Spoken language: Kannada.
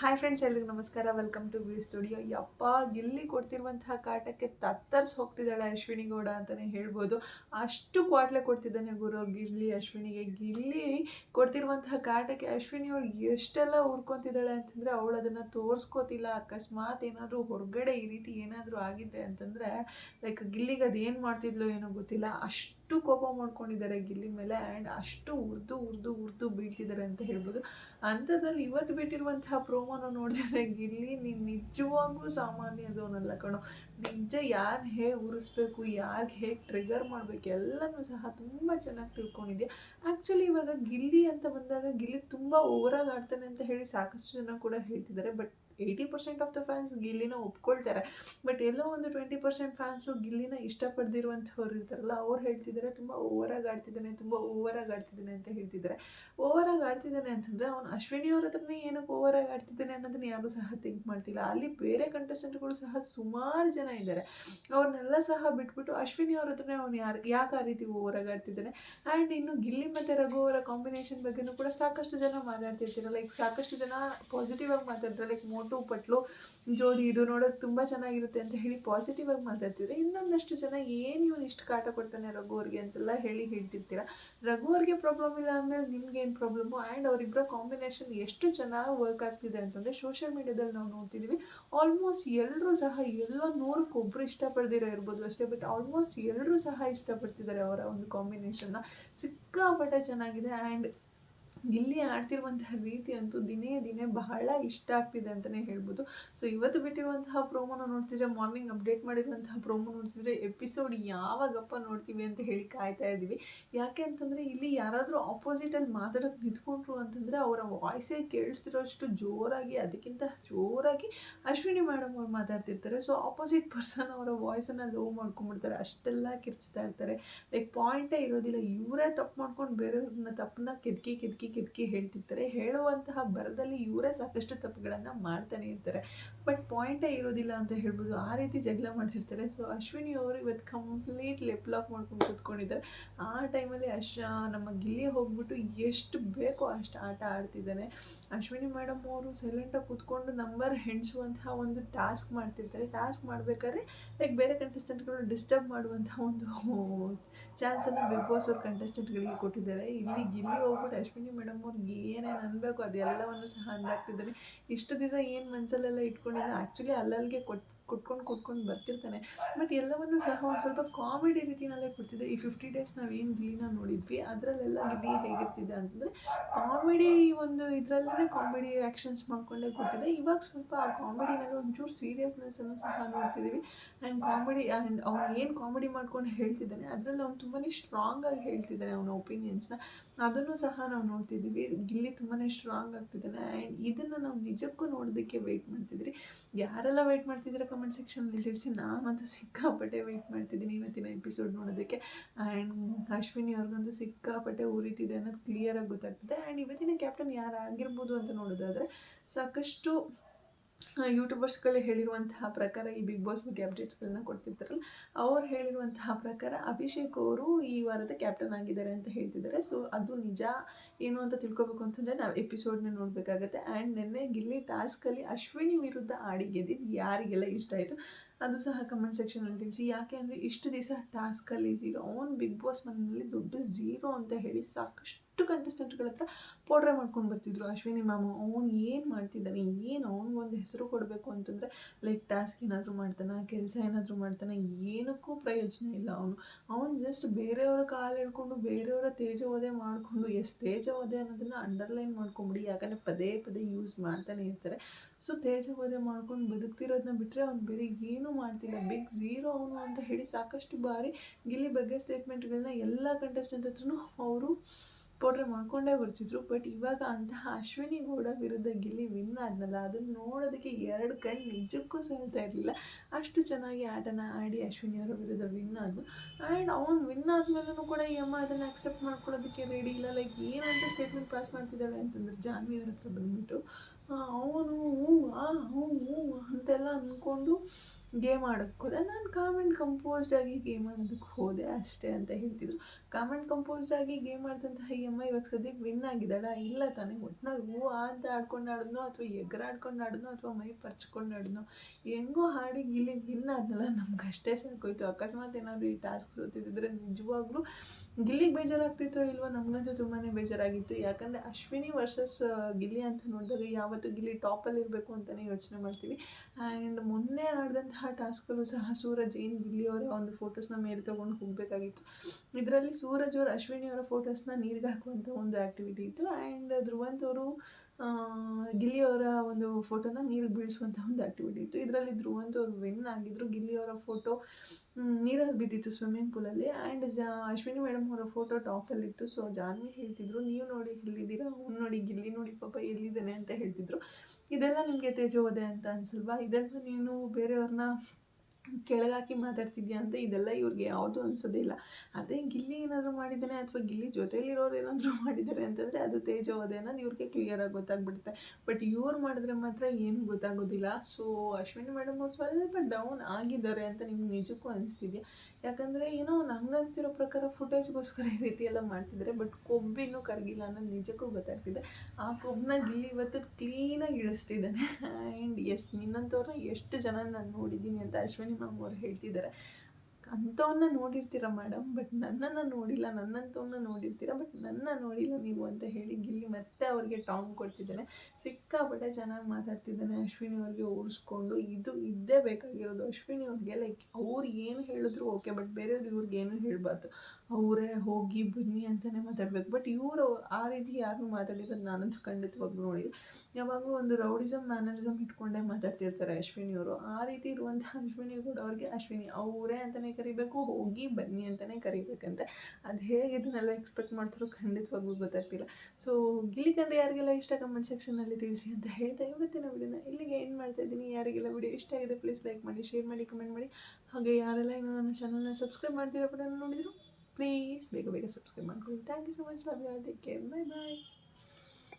ಹಾಯ್ ಫ್ರೆಂಡ್ಸ್ ಎಲ್ರಿಗೂ ನಮಸ್ಕಾರ. ವೆಲ್ಕಮ್ ಟು ವ್ಯೂ ಸ್ಟುಡಿಯೋ ಯಪ್ಪ ಗಿಲ್ಲಿ ಕೊಡ್ತಿರುವಂತಹ ಕಾಟಕ್ಕೆ ತತ್ತರ್ಸ್ ಹೋಗ್ತಿದ್ದಾಳೆ ಅಶ್ವಿನಿ ಗೌಡ ಅಂತಲೇ ಹೇಳ್ಬೋದು. ಅಷ್ಟು ಕ್ವಾಟ್ಲೆ ಕೊಡ್ತಿದ್ದಾನೆ ಗುರು ಗಿಲ್ಲಿ ಅಶ್ವಿನಿಗೆ. ಗಿಲ್ಲಿ ಕೊಡ್ತಿರುವಂತಹ ಕಾಟಕ್ಕೆ ಅಶ್ವಿನಿ ಅವಳು ಎಷ್ಟೆಲ್ಲ ಉರ್ಕೊತಿದ್ದಾಳೆ ಅಂತಂದರೆ ಅವಳು ಅದನ್ನು ತೋರಿಸ್ಕೋತಿಲ್ಲ. ಅಕಸ್ಮಾತ್ ಏನಾದರೂ ಹೊರಗಡೆ ಈ ರೀತಿ ಏನಾದರೂ ಆಗಿದ್ರೆ ಅಂತಂದರೆ ಲೈಕ್ ಗಿಲ್ಲಿಗೆ ಅದು ಏನು ಮಾಡ್ತಿದ್ಲು ಏನೋ ಗೊತ್ತಿಲ್ಲ. ಅಷ್ಟು ಕೋಪ ಮಾಡ್ಕೊಂಡಿದ್ದಾರೆ ಗಿಲ್ಲಿ ಮೇಲೆ ಆ್ಯಂಡ್ ಅಷ್ಟು ಉರ್ದು ಉರ್ದು ಉರ್ದು ಬೀಳ್ತಿದ್ದಾರೆ ಅಂತ ಹೇಳ್ಬೋದು. ಅಂಥದ್ರಲ್ಲಿ ಇವತ್ತು ಬಿಟ್ಟಿರುವಂತಹ ಪ್ರೋಮೋನ ನೋಡಿದ್ರೆ ಗಿಲ್ಲಿ ನೀನು ನಿಜವಾಗ್ಲೂ ಸಾಮಾನ್ಯದವನಲ್ಲ ಕಣೋ. ನಿಜ ಯಾರು ಹೇಗೆ ಉರಿಸ್ಬೇಕು, ಯಾರಿಗೆ ಹೇಗೆ ಟ್ರಿಗರ್ ಮಾಡಬೇಕು ಎಲ್ಲನೂ ಸಹ ತುಂಬ ಚೆನ್ನಾಗಿ ತಿಳ್ಕೊಂಡಿದ್ಯಾ. ಆ್ಯಕ್ಚುಲಿ ಇವಾಗ ಗಿಲ್ಲಿ ಅಂತ ಬಂದಾಗ ಗಿಲ್ಲಿ ತುಂಬ ಓವರಾಗಿ ಆಡ್ತಾನೆ ಅಂತ ಹೇಳಿ ಸಾಕಷ್ಟು ಜನ ಕೂಡ ಹೇಳ್ತಿದ್ದಾರೆ but eighty percent of the fans ಗಿಲ್ಲಿನ ಒಪ್ಕೊಳ್ತಾರೆ. ಬಟ್ ಎಲ್ಲೋ ಒಂದು ಟ್ವೆಂಟಿ ಪರ್ಸೆಂಟ್ ಫ್ಯಾನ್ಸು ಗಿಲ್ಲಿನ ಇಷ್ಟಪಡ್ದಿರುವಂಥವ್ರು ಇರ್ತಾರಲ್ಲ, ಅವ್ರು ಹೇಳ್ತಿದ್ದಾರೆ, ತುಂಬ ಓವರಾಗಿ ಆಡ್ತಿದ್ದಾನೆ, ತುಂಬ ಓವರಾಗಿ ಆಡ್ತಿದ್ದಾನೆ ಅಂತ ಹೇಳ್ತಿದ್ದಾರೆ. ಓವರಾಗಿ ಆಡ್ತಿದ್ದಾನೆ ಅಂತಂದರೆ, ಅವನು ಅಶ್ವಿನಿ ಅವ್ರ ಹತ್ರನೇ ಏನಕ್ಕೆ ಓವರಾಗಿ ಆಡ್ತಿದ್ದಾನೆ ಅನ್ನೋದನ್ನ ಯಾರೂ ಸಹ ಥಿಂಕ್ ಮಾಡ್ತಿಲ್ಲ. ಅಲ್ಲಿ ಬೇರೆ ಕಂಟೆಸ್ಟೆಂಟ್ಗಳು ಸಹ ಸುಮಾರು ಜನ ಇದ್ದಾರೆ. ಅವ್ರನ್ನೆಲ್ಲ ಸಹ ಬಿಟ್ಬಿಟ್ಟು ಅಶ್ವಿನಿ ಅವ್ರ ಹತ್ರನೇ ಅವ್ನು ಯಾರು, ಯಾಕೆ ಆ ರೀತಿ ಓವರಾಗಿ ಆಡ್ತಿದ್ದಾನೆ? ಆ್ಯಂಡ್ ಇನ್ನು ಗಿಲ್ಲಿ ಮತ್ತು ರಘು ಅವರ ಕಾಂಬಿನೇಷನ್ ಬಗ್ಗೆನೂ ಕೂಡ ಸಾಕಷ್ಟು ಜನ ಮಾತಾಡ್ತಿರ್ತೀರ. ಲೈಕ್ ಸಾಕಷ್ಟು ಜನ ಪಾಸಿಟಿವ್ ಆಗಿ ಮಾತಾಡ್ತಾರೆ. ಲೈಕ್ ಮೋಟು ಪಟ್ಲು, ಜೋಡಿ ಇದು ನೋಡೋದು ತುಂಬ ಚೆನ್ನಾಗಿರುತ್ತೆ ಅಂತ ಹೇಳಿ ಪಾಸಿಟಿವ್ ಆಗಿ ಮಾತಾಡ್ತಿದ್ರೆ. ಇನ್ನೊಂದಷ್ಟು ಜನ ಏನು ಇವನು ಇಷ್ಟು ಕಾಟ ಕೊಡ್ತಾನೆ ರಘು ಅವ್ರಿಗೆ ಅಂತೆಲ್ಲ ಹೇಳಿ ಹೇಳ್ತಿರ್ತೀರ? ರಘು ಅವ್ರಿಗೆ ಪ್ರಾಬ್ಲಮ್ ಇಲ್ಲ ಅಂದಮೇಲೆ ನಿಮ್ಗೆ ಏನು ಪ್ರಾಬ್ಲಮ್ಮು ಆ್ಯಂಡ್ ಅವರಿಬ್ಬರ ಕಾಂಬಿನೇಷನ್ ಎಷ್ಟು ಚೆನ್ನಾಗಿ ವರ್ಕ್ ಆಗ್ತಿದೆ ಅಂತಂದರೆ ಸೋಷಿಯಲ್ ಮೀಡ್ಯಾದಲ್ಲಿ ನಾವು ನೋಡ್ತಿದ್ದೀವಿ ಆಲ್ಮೋಸ್ಟ್ ಎಲ್ಲರೂ ಸಹ ಎಲ್ಲ ನೂರಕ್ಕೆ ಒಬ್ಬರು ಇಷ್ಟಪಡ್ದಿರೋ ಇರ್ಬೋದು ಅಷ್ಟೇ ಬಟ್ ಆಲ್ಮೋಸ್ಟ್ ಎಲ್ಲರೂ ಸಹ ಇಷ್ಟಪಡ್ತಿದ್ದಾರೆ ಅವರ ಒಂದು ಕಾಂಬಿನೇಷನ್ನ ಸಿಕ್ಕಾಪಟ್ಟೆ ಚೆನ್ನಾಗಿದೆ. ಆ್ಯಂಡ್ ಗಿಲ್ಲಿ ಆಡ್ತಿರುವಂತಹ ರೀತಿ ಅಂತೂ ದಿನೇ ದಿನೇ ಬಹಳ ಇಷ್ಟ ಆಗ್ತಿದೆ ಅಂತಲೇ ಹೇಳ್ಬೋದು. ಸೊ ಇವತ್ತು ಬಿಟ್ಟಿರುವಂತಹ ಪ್ರೋಮೋನ ನೋಡ್ತಿದ್ರೆ ಮಾರ್ನಿಂಗ್ ಅಪ್ಡೇಟ್ ಮಾಡಿರುವಂತಹ ಪ್ರೋಮೋ ನೋಡ್ತಿದ್ರೆ ಎಪಿಸೋಡ್ ಯಾವಾಗಪ್ಪ ನೋಡ್ತೀವಿ ಅಂತ ಹೇಳಿ ಕಾಯ್ತಾ ಇದ್ದೀವಿ. ಯಾಕೆ ಅಂತಂದರೆ ಇಲ್ಲಿ ಯಾರಾದರೂ ಆಪೋಸಿಟಲ್ಲಿ ಮಾತಾಡೋಕೆ ನಿಂತ್ಕೊಂಡ್ರು ಅಂತಂದರೆ ಅವರ ವಾಯ್ಸೇ ಕೇಳಿಸ್ತಿರೋಷ್ಟು ಜೋರಾಗಿ, ಅದಕ್ಕಿಂತ ಜೋರಾಗಿ ಅಶ್ವಿನಿ ಮೇಡಮ್ ಅವ್ರು ಮಾತಾಡ್ತಿರ್ತಾರೆ. ಸೊ ಆಪೋಸಿಟ್ ಪರ್ಸನ್ ಅವರ ವಾಯ್ಸನ್ನು ಲೋ ಮಾಡ್ಕೊಂಡ್ಬಿಡ್ತಾರೆ. ಅಷ್ಟೆಲ್ಲ ಕಿರ್ಚ್ತಾ ಇರ್ತಾರೆ. ಲೈಕ್ ಪಾಯಿಂಟೇ ಇರೋದಿಲ್ಲ. ಇವರೇ ತಪ್ಪು ಮಾಡ್ಕೊಂಡು ಬೇರೆಯವ್ರನ್ನ ತಪ್ಪನ್ನ ಕೆದಕಿ ಕೆದಕಿ ಕೆದಕಿ ಹೇಳ್ತಿರ್ತಾರೆ, ಹೇಳುವಂತಹ ಬರದಲ್ಲಿ ಇವರೇ ಸಾಕಷ್ಟು ತಪ್ಪುಗಳನ್ನು ಮಾಡ್ತಾನೆ ಇರ್ತಾರೆ. ಬಟ್ ಪಾಯಿಂಟೇ ಇರೋದಿಲ್ಲ ಅಂತ ಹೇಳ್ಬೋದು. ಆ ರೀತಿ ಜಗಳ ಮಾಡ್ತಿರ್ತಾರೆ ಸೊ ಅಶ್ವಿನಿ ಅವರು ಇವತ್ತು ಕಂಪ್ಲೀಟ್ ಲೆಪ್ ಲಾಕ್ ಮಾಡ್ಕೊಂಡು ಕೂತ್ಕೊಂಡಿದ್ದಾರೆ. ಆ ಟೈಮಲ್ಲಿ ಅಶ್ ನಮ್ಮ ಗಿಲ್ಲಿ ಹೋಗ್ಬಿಟ್ಟು ಎಷ್ಟು ಬೇಕೋ ಅಷ್ಟು ಆಟ ಆಡ್ತಿದ್ದಾನೆ. ಅಶ್ವಿನಿ ಮೇಡಮ್ ಅವರು ಸೈಲೆಂಟಾಗಿ ಕೂತ್ಕೊಂಡು ನಂಬರ್ ಹೆಣಿಸುವಂತಹ ಒಂದು ಟಾಸ್ಕ್ ಮಾಡ್ತಿರ್ತಾರೆ. ಟಾಸ್ಕ್ ಮಾಡಬೇಕಾದ್ರೆ ಲೈಕ್ ಬೇರೆ ಕಂಟೆಸ್ಟೆಂಟ್ಗಳು ಡಿಸ್ಟರ್ಬ್ ಮಾಡುವಂಥ ಒಂದು ಚಾನ್ಸನ್ನು ಬಿಗ್ ಬಾಸ್ ಅವ್ರ ಕಂಟೆಸ್ಟೆಂಟ್ಗಳಿಗೆ ಕೊಟ್ಟಿದ್ದಾರೆ. ಇಲ್ಲಿ ಗಿಲ್ಲಿ ಹೋಗ್ಬಿಟ್ಟು ಅಶ್ವಿನಿ ಮೇಡಮ್ ಅವ್ರಿಗೆ ಏನೇನು ಅನ್ಬೇಕು ಅದೆಲ್ಲವನ್ನು ಸಹ ಅಂದಾಗ್ತಿದ್ದಾರೆ. ಇಷ್ಟು ದಿವಸ ಏನು ಮನಸ್ಸಲ್ಲೆಲ್ಲ ಇಟ್ಕೊಂಡಿದ್ದೆ? ಆ್ಯಕ್ಚುಲಿ ಅಲ್ಲಲ್ಲಿಗೆ ಕೊಟ್ಟು ಕೊಟ್ಕೊಂಡು ಕೊಟ್ಕೊಂಡು ಬರ್ತಿರ್ತಾನೆ. ಬಟ್ ಎಲ್ಲವನ್ನೂ ಸಹ ಒಂದು ಸ್ವಲ್ಪ ಕಾಮಿಡಿ ರೀತಿಯಲ್ಲೇ ಕೊಡ್ತಿದ್ದೆ ಈ ಫಿಫ್ಟಿ ಡೇಸ್ ನಾವು ಏನು ಗಿಲಿನ ನೋಡಿದ್ವಿ, ಅದರಲ್ಲೆಲ್ಲ ಗಿಲಿ ಹೇಗಿರ್ತಿದೆ ಅಂತಂದರೆ ಕಾಮಿಡಿ ಒಂದು ಇದರಲ್ಲೇ ಕಾಮಿಡಿ ಆ್ಯಕ್ಷನ್ಸ್ ಮಾಡ್ಕೊಂಡೇ ಕೊಡ್ತಿದ್ದೆ ಇವಾಗ ಸ್ವಲ್ಪ ಆ ಕಾಮಿಡಿನಲ್ಲಿ ಒಂಚೂರು ಸೀರಿಯಸ್ನೆಸ್ಸನ್ನು ಸಹ ನೋಡ್ತಿದ್ದೀವಿ ಆ್ಯಂಡ್ ಕಾಮಿಡಿ ಆ್ಯಂಡ್ ಅವ್ನು ಏನು ಕಾಮಿಡಿ ಮಾಡ್ಕೊಂಡು ಹೇಳ್ತಿದ್ದಾನೆ, ಅದರಲ್ಲಿ ಅವ್ನು ತುಂಬಾ ಸ್ಟ್ರಾಂಗಾಗಿ ಹೇಳ್ತಿದ್ದಾನೆ ಅವನ ಒಪಿನಿಯನ್ಸ್ನ ಅದನ್ನು ಸಹ ನಾವು ನೋಡ್ತಿದ್ದೀವಿ ಗಿಲ್ಲಿ ತುಂಬಾ ಸ್ಟ್ರಾಂಗ್ ಆಗ್ತಿದ್ದಾನೆ. ಆ್ಯಂಡ್ ಇದನ್ನು ನಾವು ನಿಜಕ್ಕೂ ನೋಡೋದಕ್ಕೆ ವೆಯ್ಟ್ ಮಾಡ್ತಿದ್ರಿ. ಯಾರೆಲ್ಲ ವೆಯ್ಟ್ ಮಾಡ್ತಿದ್ದೀರಾ ಕಮೆಂಟ್ ಸೆಕ್ಷನಲ್ಲಿ ತಿಳಿಸಿ ನಾನಂತೂ ಸಿಕ್ಕಾಪಟ್ಟೆ ವೆಯ್ಟ್ ಮಾಡ್ತಿದ್ದೀನಿ ಇವತ್ತಿನ ಎಪಿಸೋಡ್ ನೋಡೋದಕ್ಕೆ. ಆ್ಯಂಡ್ ಅಶ್ವಿನಿ ಅವ್ರಿಗಂತೂ ಸಿಕ್ಕಾಪಟ್ಟೆ ಉರಿತಿದೆ ಅನ್ನೋದು ಕ್ಲಿಯರಾಗಿ ಗೊತ್ತಾಗ್ತದೆ. ಆ್ಯಂಡ್ ಇವತ್ತಿನ ಕ್ಯಾಪ್ಟನ್ ಯಾರು ಆಗಿರ್ಬೋದು ಅಂತ ನೋಡೋದಾದರೆ ಸಾಕಷ್ಟು ಯೂಟ್ಯೂಬರ್ಸ್ಗಳು ಹೇಳಿರುವಂತಹ ಪ್ರಕಾರ ಈ ಬಿಗ್ ಬಾಸ್ ಬಗ್ಗೆ ಅಪ್ಡೇಟ್ಸ್ಗಳನ್ನ ಕೊಡ್ತಿರ್ತಾರಲ್ಲ, ಅವ್ರು ಹೇಳಿರುವಂತಹ ಪ್ರಕಾರ ಅಭಿಷೇಕ್ ಅವರು ಈ ವಾರದ ಕ್ಯಾಪ್ಟನ್ ಆಗಿದ್ದಾರೆ ಅಂತ ಹೇಳ್ತಿದ್ದಾರೆ. ಸೊ ಅದು ನಿಜ ಏನು ಅಂತ ತಿಳ್ಕೊಬೇಕು ಅಂತಂದರೆ ನಾವು ಎಪಿಸೋಡ್ನ ನೋಡಬೇಕಾಗತ್ತೆ. ಆ್ಯಂಡ್ ನಿನ್ನೆ ಗಿಲ್ಲಿ ಟಾಸ್ಕಲ್ಲಿ ಅಶ್ವಿನಿ ವಿರುದ್ಧ ಆಡಿ ಗೆದ್ದಿದ್ದು ಯಾರಿಗೆಲ್ಲ ಇಷ್ಟ ಆಯಿತು? ಅದು ಸಹ ಕಮೆಂಟ್ ಸೆಕ್ಷನಲ್ಲಿ ತಿಳಿಸಿ. ಯಾಕೆ ಅಂದರೆ ಇಷ್ಟು ದಿವಸ ಟಾಸ್ಕಲ್ಲಿ ಜೀರೋ ಓನ್ ಬಿಗ್ ಬಾಸ್ ಮನೆಯಲ್ಲಿ ದೊಡ್ಡ ಝೀರೋ ಅಂತ ಹೇಳಿ ಸಾಕಷ್ಟು ಕಂಟೆಸ್ಟೆಂಟ್ಗಳ ಹತ್ರ ಪೋಡ್ರೆ ಮಾಡ್ಕೊಂಡು ಬರ್ತಿದ್ರು. ಅಶ್ವಿನಿ ಮ್ಯಾಮ್ ಅವ್ನು ಏನು ಮಾಡ್ತಿದ್ದಾನೆ? ಏನು ಅವ್ನಿಗೊಂದು ಹೆಸರು ಕೊಡಬೇಕು? ಅಂತಂದರೆ ಲೈಕ್ ಟಾಸ್ಕ್ ಏನಾದರೂ ಮಾಡ್ತಾನೆ? ಕೆಲಸ ಏನಾದರೂ ಮಾಡ್ತಾನೆ? ಏನಕ್ಕೂ ಪ್ರಯೋಜನ ಇಲ್ಲ ಅವನು. ಅವನು ಜಸ್ಟ್ ಬೇರೆಯವರ ಕಾಲು ಹೇಳ್ಕೊಂಡು, ಬೇರೆಯವರ ತೇಜವದೆ ಮಾಡಿಕೊಂಡು, ಎಷ್ಟು ತೇಜವದೆ ಅನ್ನೋದನ್ನು ಅಂಡರ್ಲೈನ್ ಮಾಡ್ಕೊಂಬಿಡಿ. ಯಾಕಂದರೆ ಪದೇ ಪದೇ ಯೂಸ್ ಮಾಡ್ತಾನೆ ಇರ್ತಾರೆ. ಸೊ ತೇಜವದೆ ಮಾಡ್ಕೊಂಡು ಬದುಕ್ತಿರೋದನ್ನ ಬಿಟ್ಟರೆ ಅವ್ನು ಬೇರೆ ಏನೂ ಮಾಡ್ತಿಲ್ಲ. ಬಿಗ್ ಝೀರೋ ಅವನು ಅಂತ ಹೇಳಿ ಸಾಕಷ್ಟು ಬಾರಿ ಗಿಲ್ಲಿ ಬಗ್ಗೆ ಸ್ಟೇಟ್ಮೆಂಟ್ಗಳನ್ನ ಎಲ್ಲ ಕಂಟೆಸ್ಟೆಂಟ್ ಹತ್ರನೂ ಅವರು ಪೋಟ್ರೆ ಮಾಡ್ಕೊಂಡೇ ಬರ್ತಿದ್ರು. ಬಟ್ ಇವಾಗ ಅಂತಹ ಅಶ್ವಿನಿ ಗೌಡ ವಿರುದ್ಧ ಗಿಲ್ಲಿ ವಿನ್ ಆದ್ನಲ್ಲ, ಅದನ್ನು ನೋಡೋದಕ್ಕೆ ಎರಡು ಕಣ್ಣು ನಿಜಕ್ಕೂ ಸಾಲ್ತಾ ಇರಲಿಲ್ಲ. ಅಷ್ಟು ಚೆನ್ನಾಗಿ ಆಟನ ಆಡಿ ಅಶ್ವಿನಿ ಅವರ ವಿರುದ್ಧ ವಿನ್ ಆದ್ನು ಆ್ಯಂಡ್ ಅವ್ನು ವಿನ್ ಆದ್ಮೇಲೂ ಕೂಡ ಈ ಅಮ್ಮ ಅದನ್ನು ಅಕ್ಸೆಪ್ಟ್ ಮಾಡ್ಕೊಳ್ಳೋದಕ್ಕೆ ರೆಡಿ ಇಲ್ಲ. ಲೈಕ್ ಏನಂತ ಸ್ಟೇಟ್ಮೆಂಟ್ ಪಾಸ್ ಮಾಡ್ತಿದ್ದಾಳೆ ಅಂತಂದ್ರೆ ಜಾನ್ವಿ ಅವ್ರ ಹತ್ರ ಬಂದ್ಬಿಟ್ಟು ಅವನು ಹ್ಞೂ ಆ ಹ್ಞೂ ಹ್ಞೂ ಅಂತೆಲ್ಲ ಅಂದ್ಕೊಂಡು ಗೇಮ್ ಆಡೋಕ್ಕೆ ಹೋದೆ ನಾನು ಕಾಮ್ ಆ್ಯಂಡ್ ಕಂಪೋಸ್ಡ್ ಆಗಿ ಗೇಮ್ ಆಡೋದಕ್ಕೆ ಹೋದೆ ಅಷ್ಟೇ ಅಂತ ಹೇಳ್ತಿದ್ರು. ಕಾಮ್ ಆ್ಯಂಡ್ ಕಂಪೋಸ್ಡ್ ಆಗಿ ಗೇಮ್ ಆಡಿದಂತಹ ಈ ಅಮ್ಮ ಇವಾಗ ಸದ್ಯಕ್ಕೆ ವಿನ್ ಆಗಿದ್ದಾಳ? ಇಲ್ಲ ತಾನೇ. ಒಟ್ಟಿನಾಗ ಹೂ ಅಂತ ಆಡ್ಕೊಂಡು ಆಡಿದ್ನೋ ಅಥವಾ ಎಗರಾಡ್ಕೊಂಡು ಆಡಿದ್ನೋ ಅಥವಾ ಮೈ ಪರ್ಚ್ಕೊಂಡು ಆಡಿದ್ನೋ? ಹೆಂಗೋ ಹಾಡಿ ಗಿಲ್ಲಿ ವಿನ್ ಆದ್ನಲ್ಲ ನಮ್ಗೆ ಅಷ್ಟೇ ಸಾಕೋಯ್ತು ಅಕಸ್ಮಾತ್ ಏನಾದರೂ ಈ ಟಾಸ್ಕ್ ಸೋತಿದ್ದಿದ್ರೆ ನಿಜವಾಗ್ಲೂ ಗಿಲ್ಲಿಗೆ ಬೇಜಾರಾಗ್ತಿತ್ತೋ ಇಲ್ವೋ, ನಮಗಂತೂ ತುಂಬಾ ಬೇಜಾರಾಗಿತ್ತು. ಯಾಕಂದರೆ ಅಶ್ವಿನಿ ವರ್ಸಸ್ ಗಿಲ್ಲಿ ಅಂತ ನೋಡಿದಾಗ ಯಾವತ್ತೂ ಗಿಲ್ಲಿ ಟಾಪಲ್ಲಿ ಇರಬೇಕು ಅಂತಲೇ ಯೋಚನೆ ಮಾಡ್ತೀವಿ. ಆ್ಯಂಡ್ ಮೊನ್ನೆ ಆಡಿದಂತಹ ಟಾಸ್ಕಲ್ಲೂ ಸಹ ಸೂರಜ್ ಏನು ಗಿಲ್ಲಿಯವರ ಒಂದು ಫೋಟೋಸ್ನ ಮೇಲೆ ತೊಗೊಂಡು ಹೋಗಬೇಕಾಗಿತ್ತು. ಇದರಲ್ಲಿ ಸೂರಜ್ ಅವರು ಅಶ್ವಿನಿ ಅವರ ಫೋಟೋಸ್ನ ನೀರಿಗೆ ಹಾಕುವಂಥ ಒಂದು ಆ್ಯಕ್ಟಿವಿಟಿ ಇತ್ತು. ಆ್ಯಂಡ್ ಧ್ರುವಂತ್ ಅವರು ಗಿಲ್ಲಿಯವರ ಒಂದು ಫೋಟೋನ ನೀರಿಗೆ ಬೀಳಿಸುವಂಥ ಒಂದು ಆ್ಯಕ್ಟಿವಿಟಿ ಇತ್ತು. ಇದರಲ್ಲಿ ಧ್ರುವಂತ ಅವರು ವಿನ್ ಆಗಿದ್ರು. ಗಿಲ್ಲಿಯವರ ಫೋಟೋ ನೀರಲ್ಲಿ ಬಿದ್ದಿತ್ತು ಸ್ವಿಮ್ಮಿಂಗ್ ಪೂಲಲ್ಲಿ ಆ್ಯಂಡ್ ಜಾ, ಅಶ್ವಿನಿ ಮೇಡಮ್ ಅವರ ಫೋಟೋ ಟಾಪಲ್ಲಿತ್ತು ಸೊ ಜಾನ್ವಿ ಹೇಳ್ತಿದ್ರು, ನೀವು ನೋಡಿ ಎಲ್ಲಿದ್ದೀರಾ ಅವ್ನು ನೋಡಿ ಗಿಲ್ಲಿ ನೋಡಿ ಪಾಪ ಎಲ್ಲಿದ್ದಾನೆ? ಅಂತ ಹೇಳ್ತಿದ್ರು. ಇದೆಲ್ಲ ನಿಮಗೆ ತೇಜೋವಧೆ ಅಂತ ಅನ್ಸಲ್ವಾ? ಇದೆಲ್ಲ ನೀನು ಬೇರೆಯವ್ರನ್ನ ಕೆಳಗಾಕಿ ಮಾತಾಡ್ತಿದ್ಯಾ ಅಂತ ಇದೆಲ್ಲ ಇವ್ರಿಗೆ ಯಾವುದೂ ಅನಿಸೋದೇ ಇಲ್ಲ. ಅದೇ ಗಿಲ್ಲಿ ಏನಾದರೂ ಮಾಡಿದ್ದಾನೆ ಅಥವಾ ಗಿಲ್ಲಿ ಜೊತೆಲಿರೋರು ಏನಾದರೂ ಮಾಡಿದ್ದಾರೆ ಅಂತಂದರೆ ಅದು ತೇಜೋವಧೆ ಅನ್ನೋದು ಇವ್ರಿಗೆ ಕ್ಲಿಯರಾಗಿ ಗೊತ್ತಾಗ್ಬಿಡುತ್ತೆ. ಬಟ್ ಇವ್ರು ಮಾಡಿದ್ರೆ ಮಾತ್ರ ಏನು ಗೊತ್ತಾಗೋದಿಲ್ಲ. ಸೊ ಅಶ್ವಿನಿ ಮೇಡಮ್ ಅವ್ರು ಸ್ವಲ್ಪ ಡೌನ್ ಆಗಿದ್ದಾರೆ ಅಂತ ನಿಮ್ಗೆ ನಿಜಕ್ಕೂ ಅನಿಸ್ತಿದ್ಯಾ? ಯಾಕಂದರೆ ಏನೋ ನಂಗೆ ಅನಿಸ್ತಿರೋ ಪ್ರಕಾರ ಫುಟೇಜ್ಗೋಸ್ಕರ ಈ ರೀತಿ ಎಲ್ಲ ಮಾಡ್ತಿದ್ದಾರೆ. ಬಟ್ ಕೊಬ್ಬಿನೂ ಕರಗಿಲ್ಲ ಅನ್ನೋದು ನಿಜಕ್ಕೂ ಗೊತ್ತಾಗ್ತಿದೆ. ಆ ಕೊಬ್ಬನ್ನ ಗಿಲ್ಲಿ ಇವತ್ತು ಕ್ಲೀನಾಗಿ ಇಳಿಸ್ತಿದ್ದಾನೆ. ಆ್ಯಂಡ್ ಎಸ್ ನಿನ್ನಂಥವ್ರನ್ನ ಎಷ್ಟು ಜನ ನಾನು ನೋಡಿದ್ದೀನಿ ಅಂತ ಅಶ್ವಿನಿ ಮ್ಯಾಮ್ ಅವ್ರು ಹೇಳ್ತಿದ್ದಾರೆ ಅಂಥವನ್ನ ನೋಡಿರ್ತೀರ ಮೇಡಮ್ ಬಟ್ ನನ್ನನ್ನು ನೋಡಿಲ್ಲ ನನ್ನಂಥವನ್ನ ನೋಡಿರ್ತೀರ ಬಟ್ ನನ್ನ ನೋಡಿಲ್ಲ ನೀವು ಅಂತ ಹೇಳಿ ಗಿಲ್ಲಿ ಮತ್ತೆ ಅವ್ರಿಗೆ ಟಾಂಗ್ ಕೊಡ್ತಿದ್ದಾನೆ. ಸಿಕ್ಕಾಪಟ್ಟೆ ಚೆನ್ನಾಗಿ ಮಾತಾಡ್ತಿದ್ದಾನೆ ಅಶ್ವಿನಿ ಅವ್ರಿಗೆ ಓಡಿಸ್ಕೊಂಡು. ಇದು ಇದ್ದೇ ಬೇಕಾಗಿರೋದು. ಅಶ್ವಿನಿ ಅವ್ರಿಗೆ ಲೈಕ್ ಅವ್ರು ಏನು ಹೇಳಿದ್ರು ಓಕೆ ಬಟ್ ಬೇರೆಯವ್ರು ಇವ್ರಿಗೆ ಏನು ಹೇಳಬಾರ್ದು. ಅವರೇ ಹೋಗಿ ಬನ್ನಿ ಅಂತಲೇ ಮಾತಾಡ್ಬೇಕು. ಬಟ್ ಇವರು ಆ ರೀತಿ ಯಾರನ್ನೂ ಮಾತಾಡಿರೋದು ನಾನಂತೂ ಖಂಡಿತವಾಗ್ಲೂ ನೋಡಿಲ್ಲ. ಯಾವಾಗಲೂ ಒಂದು ರೌಡಿಸಮ್ ಮ್ಯಾನರಿಸಮ್ ಇಟ್ಕೊಂಡೇ ಮಾತಾಡ್ತಿರ್ತಾರೆ ಅಶ್ವಿನಿಯವರು. ಆ ರೀತಿ ಇರುವಂಥ ಅಶ್ವಿನಿ ಕೂಡ ಅವ್ರಿಗೆ ಅಶ್ವಿನಿ ಅವರೇ ಅಂತಲೇ ಕರಿಬೇಕು, ಹೋಗಿ ಬನ್ನಿ ಅಂತಲೇ ಕರಿಬೇಕಂತೆ. ಅದು ಹೇಗೆ ಇದನ್ನೆಲ್ಲ ಎಕ್ಸ್ಪೆಕ್ಟ್ ಮಾಡ್ತಾರೋ ಖಂಡಿತವಾಗ್ಲೂ ಗೊತ್ತಾಗ್ತಿಲ್ಲ. ಸೊ ಗಿಲ್ಲಿ ಕಂಡ್ರೆ ಯಾರಿಗೆಲ್ಲ ಇಷ್ಟ ಕಮೆಂಟ್ ಸೆಕ್ಷನಲ್ಲಿ ತಿಳಿಸಿ ಅಂತ ಹೇಳ್ತಾ ಇವತ್ತಿನ ವಿಡಿಯೋನ. ಇಲ್ಲಿಗೆ ಏನು ಮಾಡ್ತಾ ಇದ್ದೀನಿ. ಯಾರಿಗೆಲ್ಲ ವಿಡಿಯೋ ಇಷ್ಟ ಆಗಿದೆ ಪ್ಲೀಸ್ ಲೈಕ್ ಮಾಡಿ ಶೇರ್ ಮಾಡಿ ಕಮೆಂಟ್ ಮಾಡಿ. ಹಾಗೆ ಯಾರೆಲ್ಲ ಇನ್ನೂ ನನ್ನ ಚಾನಲ್ನ ಸಬ್ಸ್ಕ್ರೈಬ್ ಮಾಡ್ತಿರೋ ಕೂಡ ನೋಡಿದ್ರು ಪ್ಲೀಸ್ ಬೇಗ ಬೇಗ ಸಬ್ಸ್ಕ್ರೈಬ್ ಮಾಡ್ಕೊಳ್ಳಿ. Thank you so much love you take care bye bye